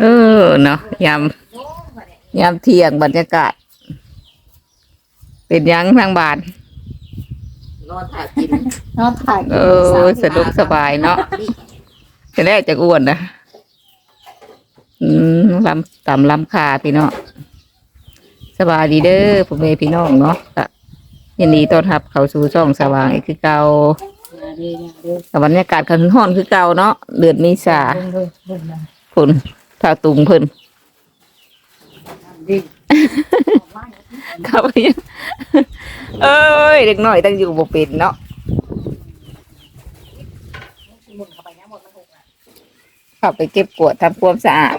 เออเนาะยามยามเที่ยงบรรยากาศ เป็นหยังทางบ้านนอนถ่ายกินนอนถ่ายเออสะดวกสบายเนาะจะได้จากอ้วนนะอืมลำต่ำลำคาพี่เนาะสบายดีเด้อพ่อแม่พี่น้องเนาะก็ยินดีต้อนรับเข้าสู่ช่องสว่างอีกคือเก่ามาเด้อมาเด้อแต่บรรยากาศคันห้อนคือเก่าเนาะเดือนเมีสาเบิ่ งเบิ่งเบิ่งนะพุ่นถ้าตุงเพิ่นดิครับเอ้ยเด็กน้อยตั้งอยู่บ่เป็นเนาะหมุนเข้าไปนะหมดมันหกอะเข้าไปเก็บกวาดทำความสะอาด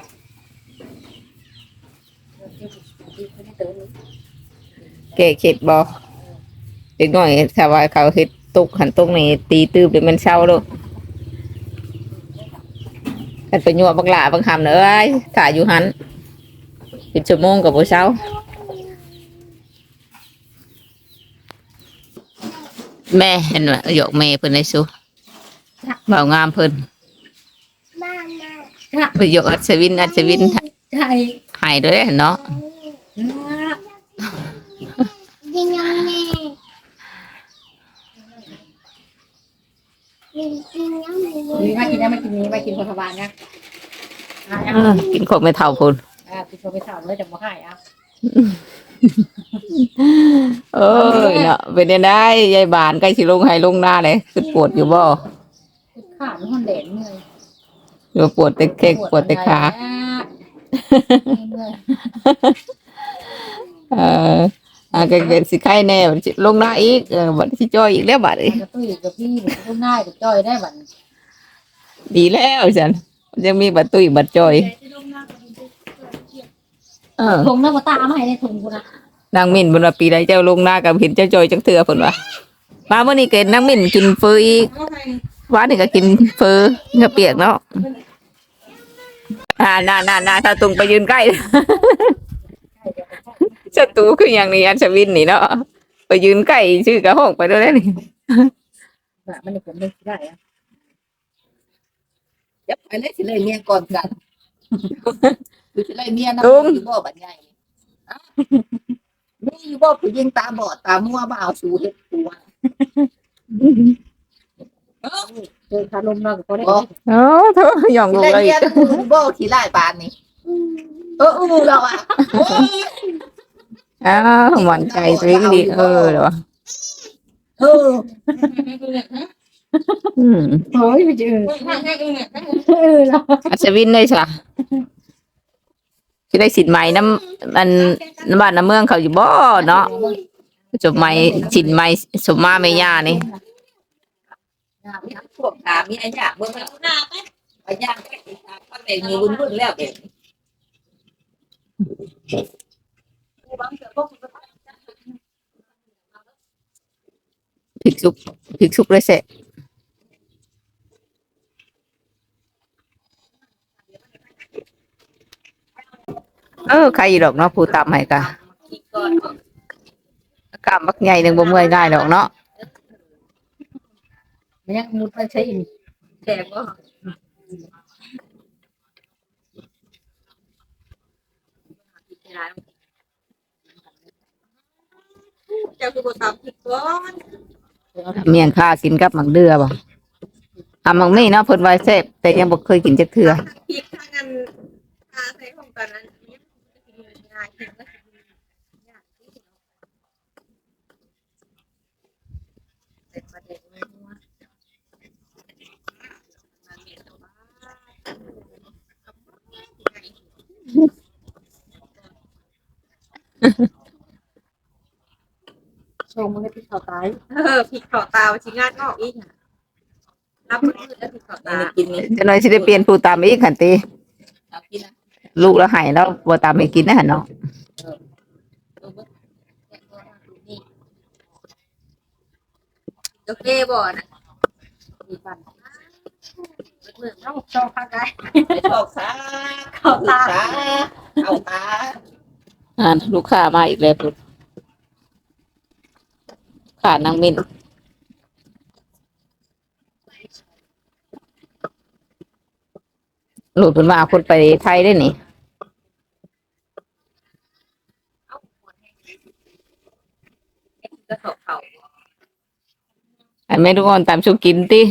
แก้เข็ดบ่เด็กน้อยถ้าว่าเขาเฮ็ดตกหันตกนี่ตีตื้อเป็นมันเศร้าโลด กันไปยั่วบักหลาบังคำเนอะเอ้ยถ่ายอยู่หันเป็นชั่วโมงกับบ่เช้าแม่เห็นว่าหยอกแม่เพิ่นได้สุเบางามเพิ่นไปหยอกอัศวินอัศวินใช่หายด้วยเนาะ มีมากินนะมากินนี้มากินคนสบายนะอ่าเออกินของไม่เท่าพุ่นอ่ากินคนไปสาวเลยจะมาให้อะเอ้ยเนาะเป็นยังได้ยายบานใกล้สิลงให้ลงหน้าเลยคือปวดอยู่บ่ขาดมันแดดเหนื่อยหรือปวดแต่แข้งปวดแต่ขาเหนื่อยเออ อ่าก็เกิดสิไข้แน่บัดสิลงหน้าอีกเออบัดสิจ้อยอีกแล้วบัดนี้กระตุ้ยกับพี่ลูกง่ายกับจ้อยได้บัดดีแล้วฉันมันยังมีบัดตุ้ยบัดจ้อย เออถุงน้ำตามาให้ในถุงกูนะนางมิ่นบนว่าปีใดเจ้าลงหน้ากับเห็นเจ้าจ้อยจังเถื่อเพิ่นว่ามาเมื่อนี้เกิดนางมิ่นกินเฟออีกวานนี่ก็กินเฟอเนื้อเปียกเนาะอ่าน่าน่าน่าถ้าตุงไปยืนใกล้ ศัตรูคืออย่างนี้อันชวินนี่เนาะไปยืนใกล้ชื่อกระห้องไปด้วยได้นี่แบบมันผมไม่ได้อะยับไปเลยสิเลยเมียก่อนกันคือสิเลยเมียนะอยู่บ่บัดใหญ่อ้าวนี่อยู่บ่ผู้หญิงตาบอดตามัวบ่เอาสู่เฮ็ดตัวเจอคาลมเราก็พอได้บ่โอ้เธอหย่องสิลงเลยเลยเมียนะอยู่บ่ขี้ไล่ปานนี่เอออู้เราอะโอ้ยอ้าวหมันใจตัวเองดีเออเหรอเอออืมโอ้ยไปเจอเออเราอัศวินได้ใช่ะที่ได้สินใหม่น้ำมันน้ำบ้านน้ำเมืองเขาอยู่บ่เนาะจบใหม่สินใหม่สมมาไม่ย่านี่พวกถามมีอันอยากเบิ่งแล้วหน้าไปไปย่างไปทางข้างในมีวุ่นๆแล้วเด้พ ริกซุปพริกซุปเลยเสะเออใครอีดอกเนาะผู้ตามให้กะกามบักใหญ่หนึ่งบ่เมื่อยง่ายดอกเนาะมันยังมุดไปใช้อีกแจกบ่ เจ้าคือบ่ตามผิดก่อนเมียงค่ากินกับหมักเดือบ่อะหมักนี่เนาะเพิ่นไว้แซ่บแต่ยังบ่เคยกินจักเทื่อผิดทางนั้นตาใส่ของตอนนั้นงานกินก็เป็นประเด็นเลยว่า ชงมันได้พี่เขาตายเออผิดขอตาชิ้งานออกอีกอะรับมือแล้วผิดขอตากินนี่จังหน่อยสิได้เปลี่ยนผู้ตามอีกหั่นติเอากินนะลูกแล้วให้แล้วบ่ตามให้กินนะหั่นเนาะโอเคบ่นะมีปันต้องชงข้างใดไปชอกซาเข้าตาเข้าตา อ่าลูกค้ามาอีกแล้วพุ่น ค่านางมิ้นหลุดเป็นว่าคนไปไทยได้นี่ก็สอบเขาอันไม่ทุกคนตามชูกินติ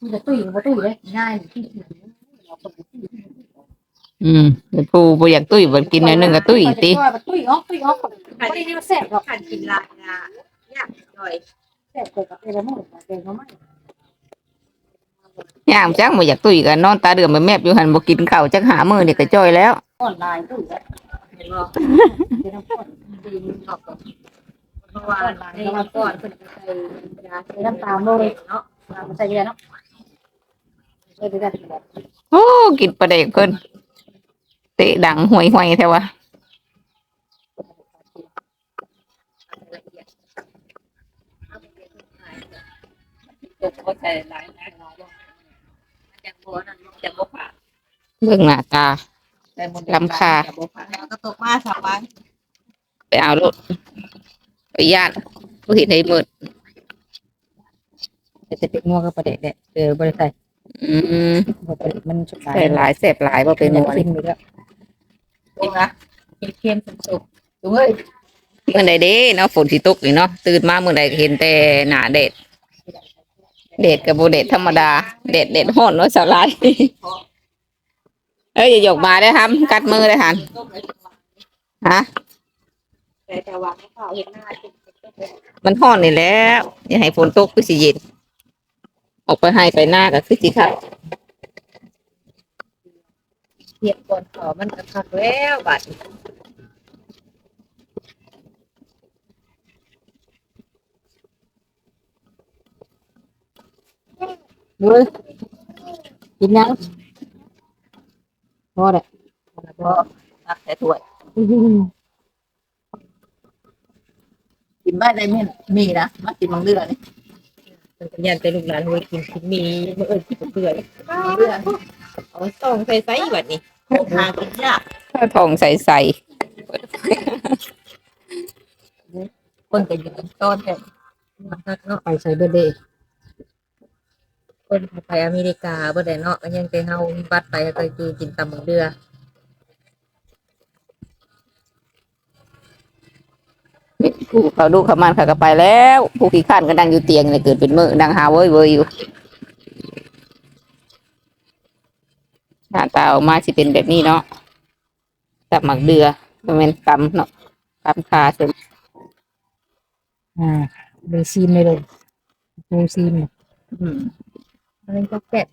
มันจะตุ้ยมันตุ้ยเลยง่ายที่สุดอืมเดี๋ยวผู้บ่อยากตุ้ยบ่กินหนอยหนึงก็ตุ้ยติตุ้ยออกตุ้ยออกไม่ได้แซ่บหรอกขันกินลายงา ยากหน่อยแซ่บเกิดกับเอลโม่เอลโม่ย่างจังบ่อยากตุ้ยก็นนอนตาเดือมแมบอยู่หันบ่กินข้าวจักหามื้อนี่ก็จ้อยแล้วก่อนลายตุ้ยเห็นบ่เป็นน้ำก่อนดีออกเพราะว่าในก่อนเป็นใส่ยาใส่น้ำตาลเลยเนาะมันใส่เยอะเนาะใส่ไปได้โอ้กินปลาเด็กเพิ่นเตะดังห่วยๆแท้วะ ตกก็ใส่หลายหลายหลายจากบัวนั่นจะบ่ผ่าเบิ่งหน้าตา แต่มันลำคา จะบ่ผ่าแล้วก็ตกมาสาวบ้านไปเอารถไปญาติบ่เห็นให้หมดแต่จะเป็นงัวกับประเด็กเนี่ยเออบริษัทอืมมันสุดท้ายใส่หลายแซ่บหลายบ่เป็นหมดชิมดูแล้วจริงนะเค็มๆสุกดูเฮ้ย เมื่อใดเด้เนาะฝนสิตกนี่เนาะตื่นมาเมื่อใดก็เห็นแต่หน้าแดด แดดกับบ่แดดธรรมดาแดดแดดร้อนเนาะสาวลายเอ้ยอย่าหยกมาได้ครับ กัดมือได้อหันฮะมันร้อนนี่แล้ว อย่าให้ฝนตกคือสิเย็น ออกไปให้ไปหน้าก็คือสิครับเทียบก่อนขอมันกระคักแล้วบัด ดูเฮ้ยกินยังพอเลยก็ตักใส่ถ้วยกินบ้านได้ไม่มีนะมากินมังเดือนี่มันเป็นยันเป็นลูกหลานวัยกินกินมีเมื่อเอิญกินเปื่อยมังเดือเอาต้องใส่ไซส์บัดนี้หากินยากทองใส่ใส่คนก็อยู่ต้นแต่มันก็เนาะไปใส่เบอร์เดย์ คนไปอเมริกาบ่ได้เนาะก็ยังไปเฮาบัดไปก็คือกินตำบักเดือผู้เขาดูเขามันเขาก็ไปแล้ว ผู้ขี้ข้านก็นั่งอยู่เตียงเลยเกิดเป็นมือนั่งหาเว้ยเว้ยอยู่หน้าตาออกมาสิเป็นแบบนี้เนาะจับหมักเดือมันเป็นกำเนาะกำคาเสร็จอ่าเลยซีมเลยเลยปูซีมอืม อันนี้ก็เป็ด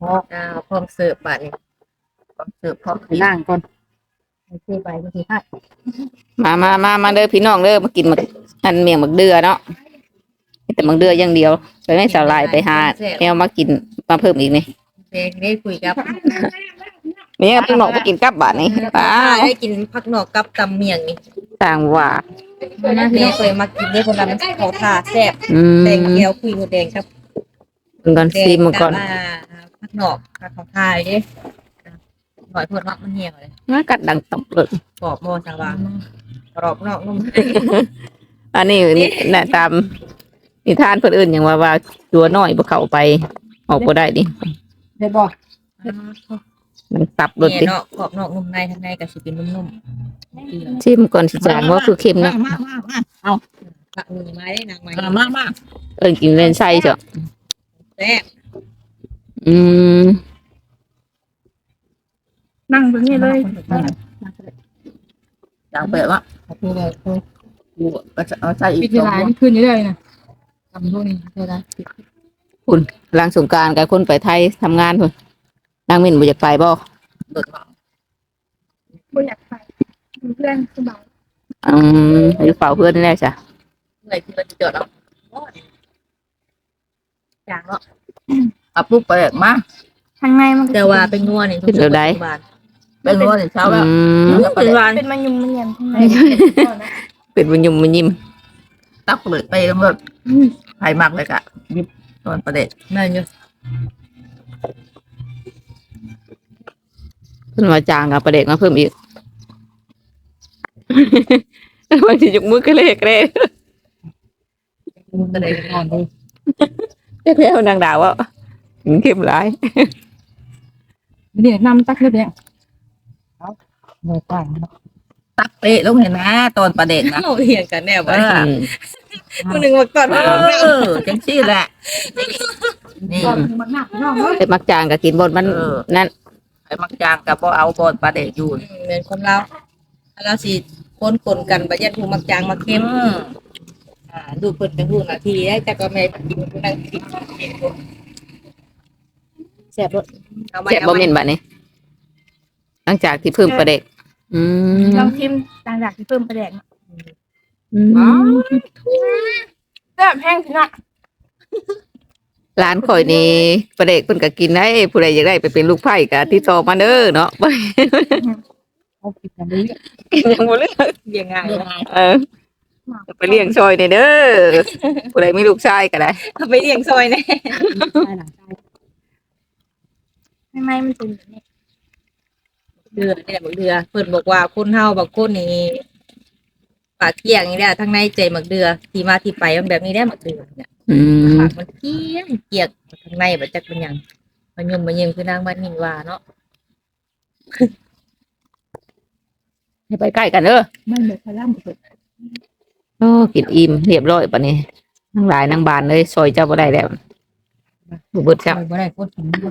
พออ่าพร้อมเสิร์ฟบัดนี้ก็เสิร์ฟพร้อมไปล่างก่อนโอเคไปก็คือให้มามามามาเด้อพี่น้องเด้อมากินหมักอันเมียงหมักเดือเนาะมีแต่หมักเดืออย่างเดียวไปไม่สาวลายไปหาแนวมากินมาเพิ่มอีกนี่เด็กได้คุยกับเมียพี่น้องมากินกับบาทนี่ป้าได้กินผักหนอกกับตำเมียงนี่ต่างว่านะพี่เคยมากินได้คนละมันเขาทาแซ่บอืมแดงเกียวคุยหมดแดงครับ มันก่อนซีมมันก่อนผักหนอกผักของทายดิหน่อยพวดเนาะมันเหี่ยวเลยมากัดดังตบเลยกรอบโมสว่างกรอบนอกนุ่มอันนี้นี่นะตามนิทานเพื่นอื่นอย่างว่าว่าตัวน้อยบ่เข้าไปออกบ่ได้ดิได้บ่มันตับรถเนี่ยติเนาะกรอบนอกนุ่มในข้างในก็สิเป็นนุ่มๆชิมก่อนสิจางว่าคือเค็มนะมามามาเอาผักมีไม้ได้นางไม้มามามาเอิ้นกินเล่นไส้เจ้ะ แซ่บอืมนั่งตรงนี้เลยจางเปิดว่าดูเลยกูก็จะเอาใส่อีพิกจาสองรหัวณาขึ้นเรื่อยๆนะทำพวกนี้ได้ได้หลังสงกรารกับคนไปไทยทำงานพุ่นนางมินบ่อยากไปบ่เบิกมาบ่อยากไปเพื่อนสบายอืมอยู่เฝ้าเพื่อนนี่แหละจ้ะเมื่อยที่เราจะจอดเอาจางเนาะเอาปุ๊บเปิดมาข้างในมันก็แต่ว่าเป็นนัวนี่เป็นรัวในเช้าแล้วอืมเป็นหวานเป็นมันยุ่มมันเย็นข้างในเป็นบุญยุมบุญยิมตักเปิดไปแล้วแบบไผ่มากเลยกะยิบตอนประเด็ดนั่นอยู่เพิ่นว่าจางกับประเด็กมาเพิ่มอีกบางทียกมือก็เลยกเลยมันก็เลยนอนดูเรีย กแล้วนางดาวว่าถึงเข้มร้ายเดี๋ยวนำตักเรื่องเนี่ยเอาเมื่อก่อนเนาะตักเตะลงเห็นนะตอนประเด็นนะเราเหียงกันแน่เอว่าอคนหนึ่งมาก่อนเออจังซี่แหละนี่ ก่อนมันหนักน้องเนาะแต่มักจางก็กินบดมันเออนั่นไอ้มักจางกับบ่เอาบอนประเด็นอยู่ เป็นคนเราเราสิคนคนกันประยัดหูมักจางมาเข้ม อืมอ่าดูเปิดเป็นหูนาทีได้แต่ก็ไม่กินนั่งกินแซ่บรสเอามาเจ็บบ่เม่นบัดนี้ หลังจากที่เพิ่มประเด็ก อืมลองชิมต่างจากที่เพิ่มประแดกอืมแบบแห้งสินะร้านข่อยนี่ประเด็กเพิ่นก็กินได้ผู้ใดอยากได้ไปเป็นลูกไผ่ก็ติดต่อมาเด้อเนาะ เอาผิดกันเลยยังบ่เลือกยังไงยังไงเออ ไปเลี้ยงซอยในเด้อผู้ใดมีลูกชายก็ได้ไปเลี้ยงซอยแน่ไม่ไม่มันเป็นแบบนี้เดือนี่แหละบักเดือเพิ่นบอกว่าคนเฮาบางคนนี่ปากเกี้ยงนี่แหละทั้งในใจหมักเดือที่มาที่ไปมันแบบนี้ได้หมักเดือเนี่ยอืมปากมันเกี้ยงเกียกทางในบัจักเป็นหยังมันยมมันยิงคือนางบ้านหินว่าเนาะให้ไปใกล้กันเด้อไม่เหมือนพาร่ำเปิด โอ้กินอิ่มเรียบร้อยปะนี้นั่งหลายนั่งบานเลยซอยเจ้าบ่ได้แล้วบ่เบิดจับบ่ได้คนกินบ่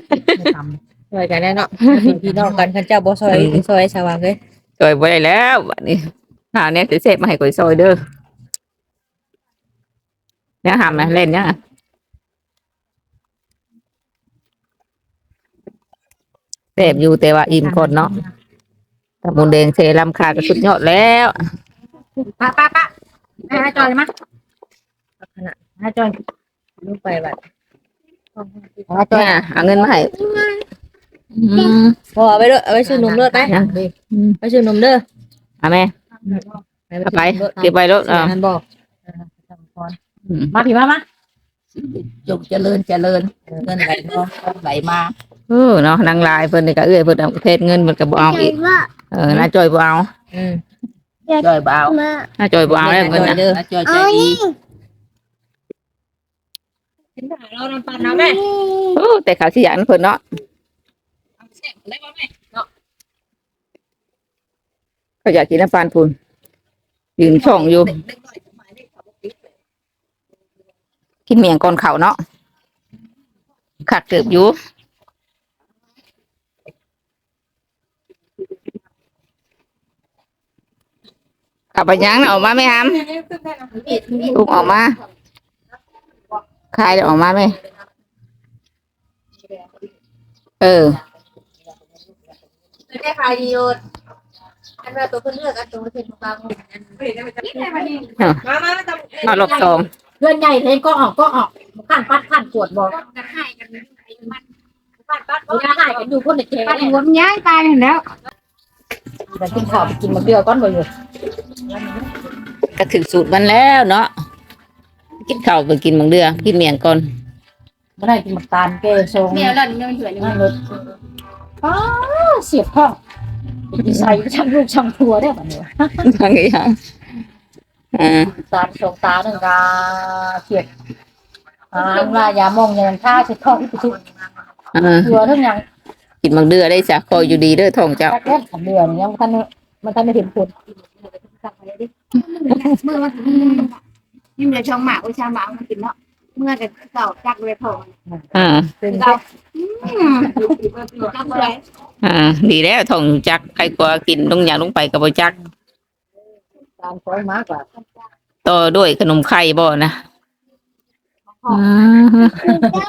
ทำซอยกันแน่เนาะเป็นพี่น้องกันคันเจ้าบ่ซอยซอยสว่างเลยซอยบ่ได้แล้วบัดนี้หาเนี่ยสิเสพมาให้ข่อยซอยเด้อเนี่ยหามนะเล่นยังอะเสพอยู่แต่ว่าอิ่มก่อนเนาะตะมูลแดงเซลำคาก็สุดยอดแล้วป้าป้าป้า ให้จอยมาขนาดให้จอยลูกไปบัดเนี่ยเอาเงินมาให้อืมพอเอาไปเด้อเอาไปซื้อนมเด้อไปยังอืมไปซื้อนมเด้อเอาแม่เอาไปเก็บไว้รถอ่าอ่านั่นบอกอืมมาพี่มามาจงเจริญเจริญเงินไหลมาไหลมาเออเนาะนางลายเพิ่นนี่ก็เอื้อยเพิ่นเอาเทศเงินเพิ่นก็บ่เอาอีกเออน้าจอยบ่เอาอืม จอยเบาน้าจอยบ่เอาแล้วเงินน่ะเด้อแล้วจอยใจดีเห็นถ่ายเรานำปันนะแม่โอ้แต่เขาสิอยากนำเพิ่นเนาะเอาแซ่บได้บ่แม่เนาะเขาอยากกินน้ำปานพุ่นยืนช่องอยู่เด็กๆน้อยสมัยนี้เขาบ่ติดเลยกินเมียงก่อนเขาเนาะขัดเกือบอยู่ กลับไปยังออกมาไหมฮัมลูกออกมาคายเดี๋ยวออกมาไหมเออได้ขายดีโยนอันว่าตัวเพิ่อนเลือกอันตัวเพิ่อนบางมามาตำมารอบสองเพื่อนใหญ่เพลงก็ออกก็ออกขั้นปัดขั้นปวดบอกจะให้กันข้านปัดอย่าหายกันอยู่คนเด็กแก่ปัดหัวมันย้ายตายเห็นแล้วแต่กินข้าวกินมะเดือก้อนบ่อยู่ ก็ถึงสูตรมันแล้วเนาะกินข้าวไปกินบางเดือกินเมียงก่อนบ่ได้กินหมักตาลแก้ทรงเมียหล่อนเมียมันเถื่อนอยู่นั่นเลยอ้าเสียบท้องใส่ช่างลูกช่างทัวได้บัดนี้ทางอย่างอ่าตาสองตาหนึ่งกาเสียบอ่าว่ายามองอย่างท่าสิท้องอีกทุกอ่าทัวทั้งอย่างกินบางเดือได้จ้ะคอยอยู่ดีเด้อท้องเจ้าแรกๆของเดือนยังท่านมันท่านไม่เห็นผล มือมันนี่มันจะช่องหมากอุชาหมากมันกินเนาะเมื่อแต่เก่าจักเลยพออ่าเป็นเราจักเลยอ่า ดีแล้วท้องจักใครกลัวกินลงอย่างลงไปกับบ่จักการฟ้อยมากกว่าต่อด้วยขนมไข่บ่นะอ่า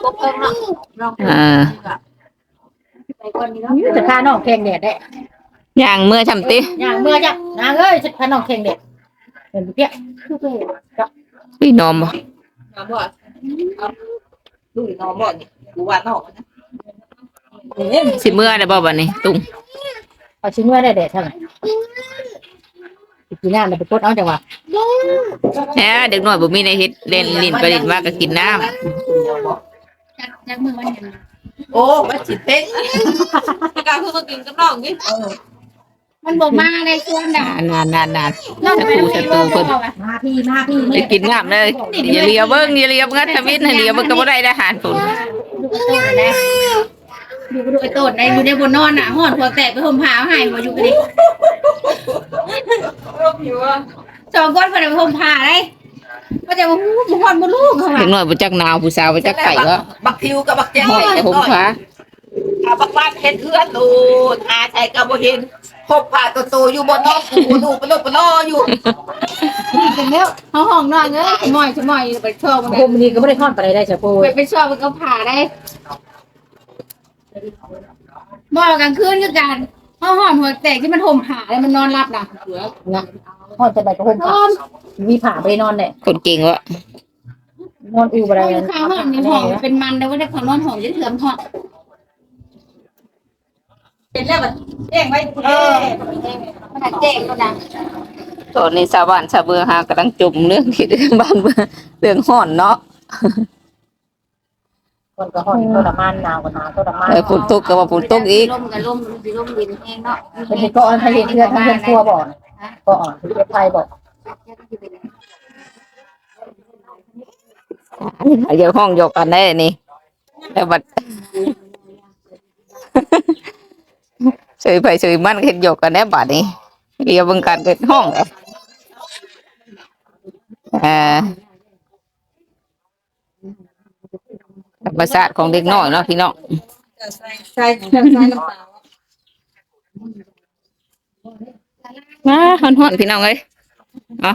ก็เพิ่มเนาะลองอ่าไปคนนี้เนาะจะพาน้องแข่งแดดได้ ย่างเมื่อชำติอย่างเมื่อจ้ะนางเอ้ยจะพาน้องแข่งแดดเห็นเปี้ยคือไปพี่นอมบ่น้ำบ่ลูกน้องบ่นี่กูว่านอกนะเห็นสิเมื่อได้บ่บัดนี้ตุ้งเอาชิ้นเมื่อได้แดดเท่าไหร่ปีหน้าเราไปกดเอาจังหวะแหมเด็กน้อยบ่มีในเฮ็ดเล่นลิ้นไปลิ้นมาก็กินน้ำจักจักมือมันเห็นโอ้มาสิเต้งการคือมากินกับน้องนี่ มันบอกมาในส่วนด่านานนานนานศัตรูศัตรูเพิ่นมาพี่มาพี่จะกินงามเลยอย่าเลียวเบิ่งอย่าเลียวงัดทวิตให้เลียวเบิ่งก็บ่ได้ได้อาหารปุ่นอยู่กับดูไอ้โตดในอยู่ในบนนอนน่ะห่อนหัวแตกไปห่มผ้าให้มาอยู่กันดิสองคนคนไปห่มผ้าเลยก็จะมาหู้ห่อนบนลูกเขาเด็ว่ะกน้อยบ่จักหนาวผู้สาวบ่จักไก่ก็บักทิวกับบักแจ้งห้อยแต่ผมฟ้าถ้าบักบ้านเห็นเพื่อนดูหาใส่กับบ่เห็น พบผ่าตัวโตอยู่บนน้องกูดูไปโลดไปล่ออยู่เป็นแล้วเขาห้องนอนเนอะหมอยจะหมอยไปชอบมันโคมนี้ก็ไม่ได้ทอดไปได้จ้ะโพไปไปชอบมันก็ผ่าได้หมอยกลางคืนคือกันเขาห่อนหัวแตกที่มันห่มผ้าแล้วมันนอนรับนะนะทอดจะไปก็ห่มพผ้าร้อมมีผ้าไปนอนแหละคนเก่งวะนอนอูบ่ได้เขาอยู่ข้างห้องในห้องเป็นมันแต่ว่าได้ของนอนห้องจะเถื่อมห้อง เป็นแล้วแบบแจ้งไว้เออขนาดเจ๊ก็นะตอนนี้ชาวบ้านชาวเมืองหากำลังจมเรื่องที่เรื่องบ้านเมืองเรื่องฮ้อนเนาะคนก็ห่อนโทรมานหนาวก็หนาวโทรมานเออฝนตกก็ว่าฝนตกอีกลมกับลมสิลมเย็นเองเนาะเป็นเด็กก็อ่อนให้เห็นเพื่อนทั้งเพื่อนครัวบ่อนก็อ่อนที่ประเทศไทยบอกเดี๋ยวห้องโยกกันได้นี่แล้วบัด เฉยไปเฉยมันเห็นโยกกันได้บัดนี้เรียวเบิ่งการเกิดห้องเลยเอ่อธรรมชาติของเด็กน้อยเนาะพี่น้องใส่ใส่น้ำเปล่ามาฮ้อนๆพี่น้องเอ้ยเอา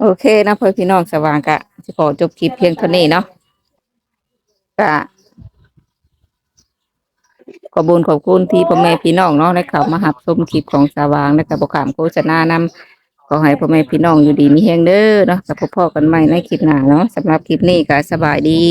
โอเคนะเพื่อนพี่น้องสว่างกะจะขอจบคลิปเพียงเท่านี้เนาะกะ ขอบุญขอบคุณที่พ่อแม่พี่น้องเนาะได้เข้ามาหับชมคลิปของสว่างและกับบขามโฆษณานำขอให้พ่อแม่พี่น้องอยู่ดีมีแฮงเด้อเนาะกับพ่อๆกันใหม่ในคลิปหน้าเนาะสำหรับคลิปนี้ก็สบายดี